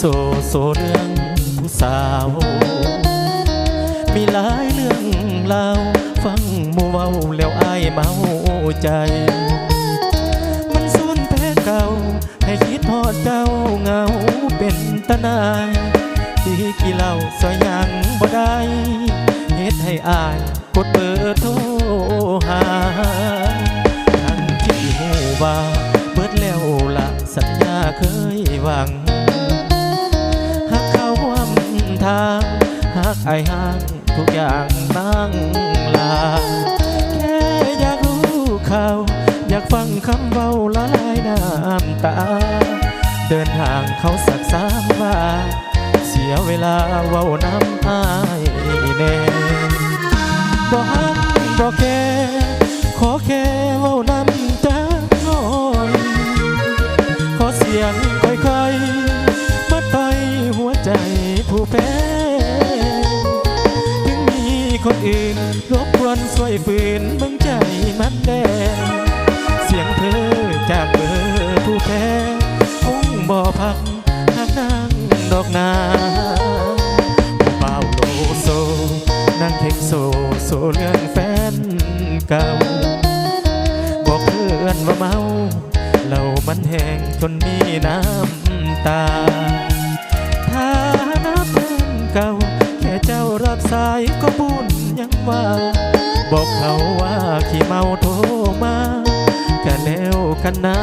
โซโซเรื่องผู้สาว มีหลายเรื่องเล่าฟังมู่เว้าแล้วอายเมาใจ มันสูญแพ้เก่า ให้คิดทอดเจ้าเงาเป็นตะนายที่กี่เหล่าสอยยังบ่ได้เฮ็ดให้อายกดเบอร์โทรหาทั้งที่หูว่าเบิดแล้วละสัญญาเคยหวัง ไอายห่างทุกอย่างนั่งลา แค่อยากรู้ข่าว อยากฟังคำเบาละลายน้ำตา เดินทางเขาสักสามว่า เสียเวลาเว้าน้ำอายแน่บอกฮักบอกแค่ขอแค่เว้าน้ำ อกนาเบาโลโซนั่งเทคโซโซเรื่องแฟนเก่า บอกเพื่อนว่าเมาเหล่ามันแห้งจนมีน้ำตาถ้านับเพื่อนเก่า แค่เจ้ารับสายก็บุญยังว่า บอกเขาว่าขี้เมาโทรมาก็แล้วกันนะ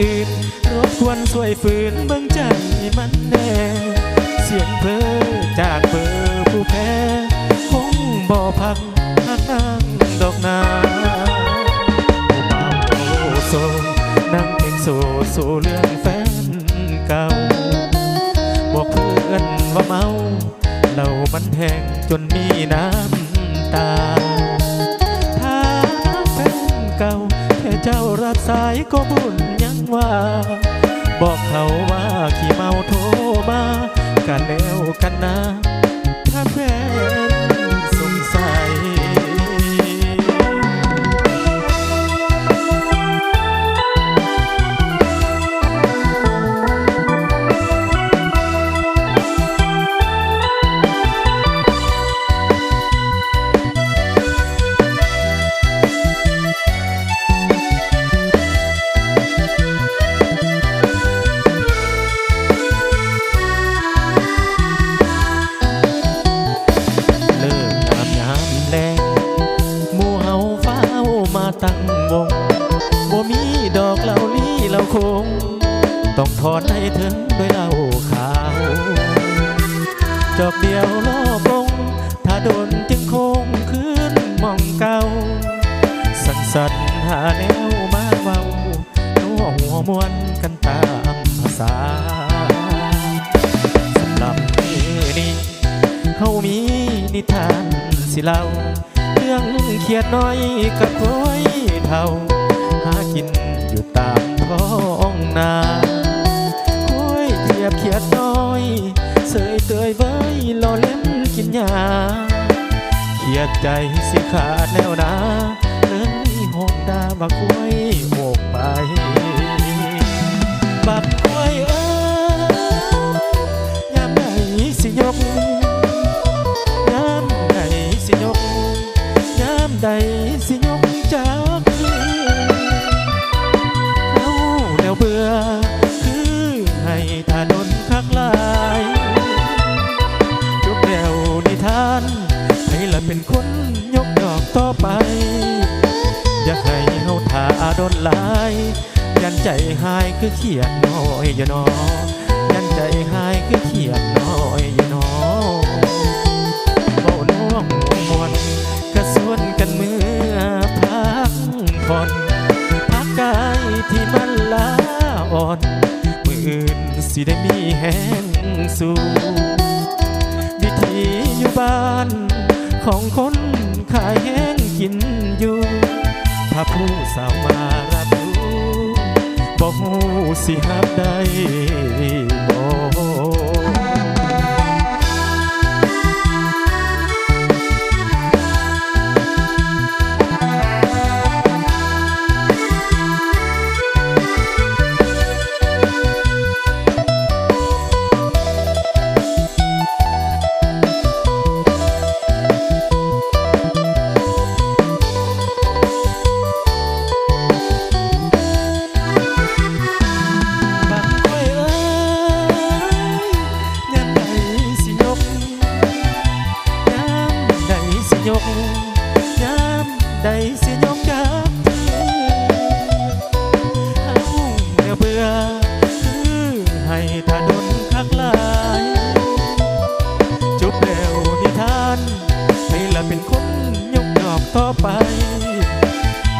อื่นรบกวนช่วยฝืนเบิ่งใจมันแน่ เสียงเพลอจากเบอร์ผู้แพ้ คงบ่พักหักนางดอกนาเบาโซนั่งเองโซโซเรื่องแฟนเก่า บอกเพื่อนว่าเมาเหล่ามันแห้งจนมีน้ำตา รับสายก็บุญยังว่า บอกเขาว่าขี้เมาโทรมา กันแล้วกันนะถ้าแฟ บ่มีดอกเหล่านี้เหล่าคง ต้องทอดให้ถึงด้วยเหล้าขาว จอกเดียวรอบง ถ้าโดนจึงคงขึ้นมองเก่า สันสันหาแนวมาเว้านัวหัวมวนกันตามภาษาสำหรับมือนี้เฮามีนิทานสิเล่า เรื่องเขียดน้อยกับโอยเท่า กินอยู่ตามท้องนาโอ้ยเทียบเขียดน้อยเสยเตยเว้ยรอเล่นกินยาเขียดใจสิขาดแล้วนะเนินห้องดาบักกล้วยโหกไปากให้เฮาทาโดนหลาย ยันใจหายคือเขียนน้อยอย่านอยันใจหายคือเขียดน้อยอยู่หนอเบาน่วงมวนกระส่วนกันเมื่อพักผ่อนพักกายที่มันลาอ่อนมืออื่นสิได้มีแห้งสู่วิธีอยู่บ้านของคนขายแห้งกินอยู่ สาวมารับรู้บอกหูสิหับได้บ่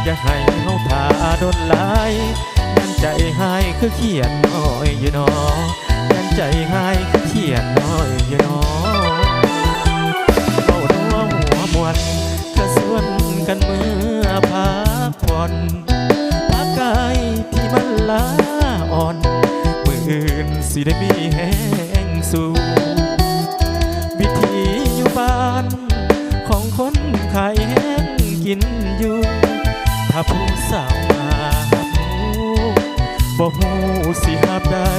อย่ให้เฮาทาดนหลายยันใจหายคือเขียดน้อยอยู่นอยันใจหายคือเขียดน้อยอยู่นอเบาหนัวหัวมวนกระส่วนกันเมื่อพักผ่อนพักกายที่มันลาอ่อนมื่นสิได้มีแห้งสู่ ถ้าผู้สาวมาหับหูบ่หูสิหับได้